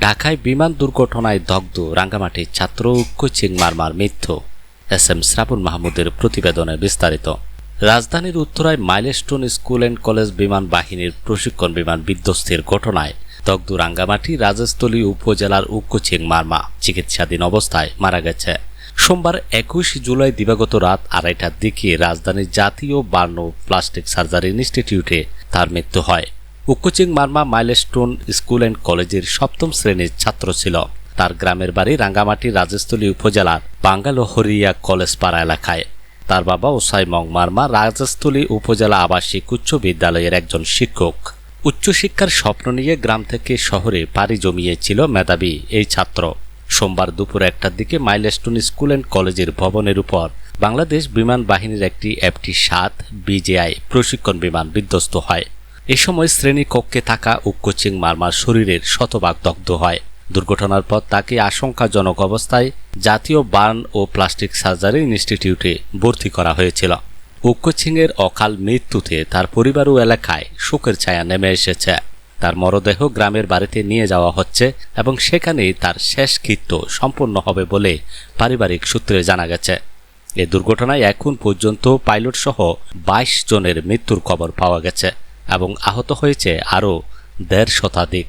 ঢাকায় বিমান দুর্ঘটনায় দগ্ধ রাঙ্গামাটির ছাত্র কোচিং মারমার মৃত্যু এস এম শ্রাবণ মাহমুদের প্রতিবেদনে বিস্তারিত। রাজধানীর উত্তরায় মাইলস্টোন স্কুল অ্যান্ড কলেজ বিমান বাহিনীর প্রশিক্ষণ বিমান বিধ্বস্তের ঘটনায় দগ্ধ রাঙ্গামাটি রাজস্থলী উপজেলার উক্কচিং মারমা চিকিৎসাধীন অবস্থায় মারা গেছে। সোমবার একুশ জুলাই দিবাগত রাত আড়াইটার দিকে রাজধানীর জাতীয় বার্ন প্লাস্টিক সার্জারি ইনস্টিটিউটে তার মৃত্যু হয়। Ukkaching Marma Milestone school and কলেজের সপ্তম শ্রেণির ছাত্র ছিল। তার গ্রামের বাড়ি রাঙ্গামাটি রাজস্থলী উপজেলার বাঙ্গালোহরিয়া কলেজ পাড়া এলাকায়। তার বাবা ওসাইমং মার্মা রাজস্থলী উপজেলা আবাসিক উচ্চ বিদ্যালয়ের একজন শিক্ষক। উচ্চশিক্ষার স্বপ্ন নিয়ে গ্রাম থেকে শহরে পাড়ি জমিয়েছিল মেধাবী এই ছাত্র। সোমবার দুপুর একটার দিকে মাইলস্টোন স্কুল অ্যান্ড কলেজের ভবনের উপর বাংলাদেশ বিমান বাহিনীর একটি এফটি সাত বিজেআই প্রশিক্ষণ বিমান বিধ্বস্ত হয়। এ সময় শ্রেণি কক্ষে থাকা উক্কচিং মার্মার শরীরের শতভাগ দগ্ধ হয়। দুর্ঘটনার পর তাকে আশঙ্কাজনক অবস্থায় জাতীয় বার্ন ও প্লাস্টিক সার্জারি ইনস্টিটিউটে ভর্তি করা হয়েছিল। উক্কচিংয়ের অকাল মৃত্যুতে তার পরিবার ও এলাকায় শোকের ছায়া নেমে এসেছে। তার মরদেহ গ্রামের বাড়িতে নিয়ে যাওয়া হচ্ছে এবং সেখানেই তার শেষকৃত্য সম্পন্ন হবে বলে পারিবারিক সূত্রে জানা গেছে। এ দুর্ঘটনায় এখন পর্যন্ত পাইলট সহ বাইশ জনের মৃত্যুর খবর পাওয়া গেছে। এবং আহত হয়েছে আরও দেড় শতাধিক।